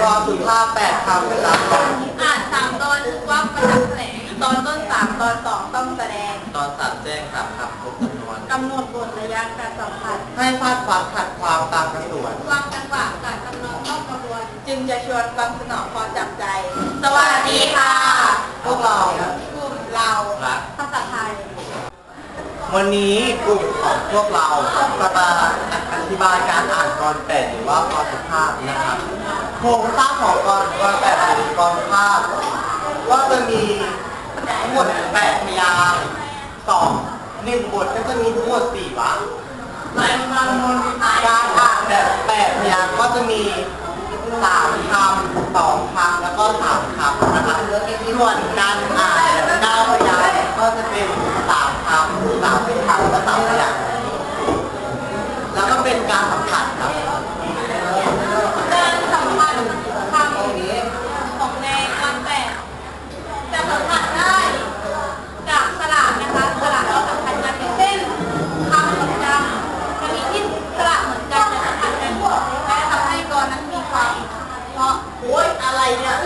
รอสุภาพแปดคำนะครับอ่านสามตอนวักประทับแถลงตอนต้นสามตอนสองต้องแสดง ตอนสามแจ้งสามคำครบจำนวนกำหนดบทระยะการสัมผัสให้ฟาดฟันขัดความตามกระสวนวางจังหวะการกำหนดเข้ากระบวน จึงจะชวนฟังสนองพอจับใจ สวัสดีค่ะ พวกเรากลุ่มเราภาษาไทย วันนี้กลุ่มของพวกเราจะมาอธิบายการอ่านกรแปดหรือว่ากรสุภาพนะครับ โครงสร้างของกรกรแปดหรือกรภาพก็จะมีทั้งหมดแปดพยางสองหนึ่งบทก็จะมีทั้งหมดสี่วรรคการอ่านแบบแปดพยางก็จะมีสามคำสองคำแล้วก็สามคำนะครับส่วนการ อ้ยอะไรเนี่ย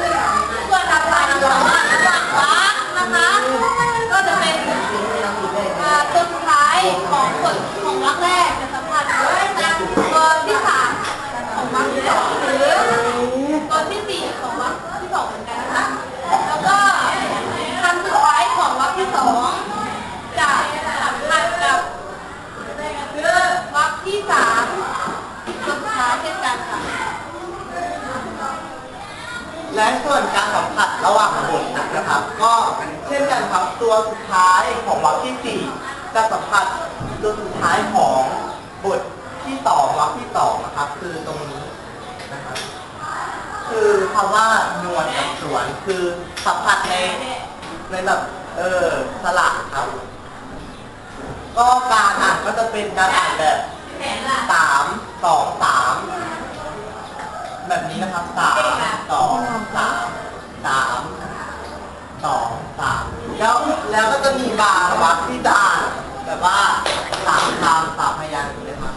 ส่วนถัดไปสามารถระหว่างวรรคนะคะ ก็จะเป็นอ่าตัวสุดท้ายของบทของรักแรก และส่วนการสัมผัสระหว่างบทนะครับ ก็เช่นกันครับตัวสุดท้ายของวรรคที่สี่จะสัมผัสตัวสุดท้ายของบทที่สองวรรคที่สองนะครับ คือตรงนี้นะครับคือคำว่านวลกับสวนคือสัมผัสในในแบบเออสลักครับ ก็การอ่านก็จะเป็นการอ่านแบบสามสองสาม แบบนี้นะครับสามสองสามสามสองสามแล้วแล้วก็จะมีบางวรรคที่จะอ่านแบบว่าสามคำสามพยางค์นี้นะครับ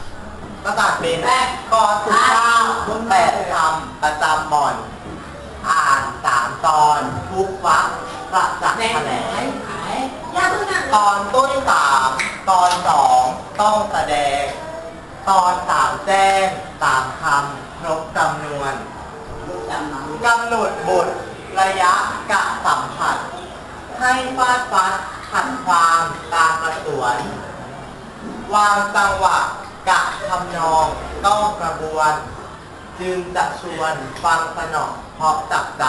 ก็จะเป็นกอสุภาพแปดคำประจำบ่อน อ่านสามตอนทุกวรรคประจักษ์แถลงตอนต้นสามตอนสองต้องแสดง ตอนสามแจ้งสามคำ ครบจำนวนกำหนดบทระยะกะสัมผัส ให้ฟาดฟัดขัดความตามกระสวน วางจังหวะกะทำนองต้องกระบวน จึงจะชวนฟังสนอเพราะจับใจ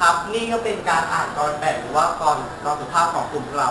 ครับนี่ก็เป็นการอ่านกรแบบหรือว่ากรกรสุภาพของกลุ่มเรา